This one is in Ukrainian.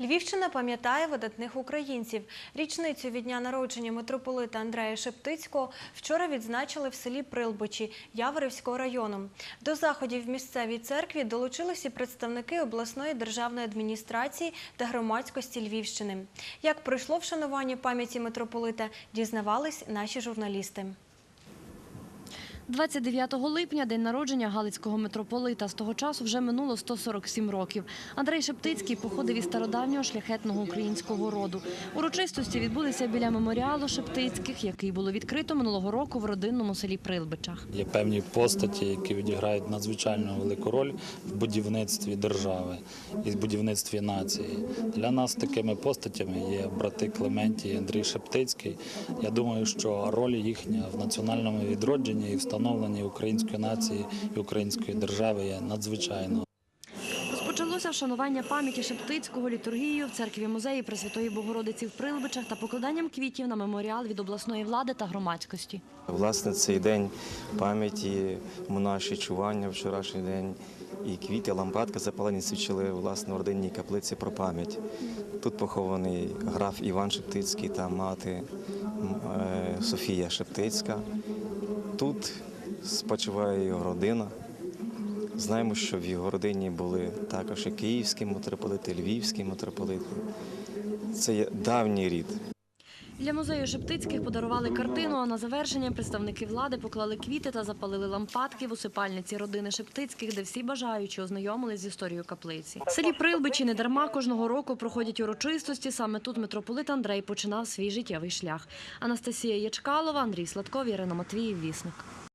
Львівщина пам'ятає видатних українців. Річницю від дня народження митрополита Андрея Шептицького вчора відзначили в селі Прилбичі Яворівського району. До заходів в місцевій церкві долучилися представники обласної державної адміністрації та громадськості Львівщини. Як пройшло вшанування пам'яті митрополита, дізнавались наші журналісти. 29 липня – день народження Галицького митрополита. З того часу вже минуло 147 років. Андрей Шептицький походив із стародавнього шляхетного українського роду. Урочистості відбулися біля меморіалу Шептицьких, який було відкрито минулого року в родинному селі Прилбичах. Є певні постаті, які відіграють надзвичайно велику роль в будівництві держави і в будівництві нації. Для нас такими постатями є брати Клементі і Андрій Шептицький. Я думаю, що роль їхня в національному відродженні і встановленні української нації і української держави є надзвичайно. Розпочалося вшанування пам'яті Шептицького літургією в церкві музеї Пресвятої Богородиці в Прилбичах та покладанням квітів на меморіал від обласної влади та громадськості. Власне, цей день пам'яті, монаші чування, вчорашній день і квіти, лампадка запалені свідчили власне в родинній каплиці про пам'ять. Тут похований граф Іван Шептицький та мати е, Софія Шептицька. Тут спочиває його родина. Знаємо, що в його родині були також і київські митрополити, і львівські митрополити. Це є давній рід. Для музею Шептицьких подарували картину, а на завершення представники влади поклали квіти та запалили лампадки в усипальниці родини Шептицьких, де всі бажаючі ознайомились з історією каплиці. В селі Прилбичі недарма кожного року проходять урочистості. Саме тут митрополит Андрей починав свій життєвий шлях. Анастасія Ячкалова, Андрій Сладков, Ірина Матвіїв, Вісник.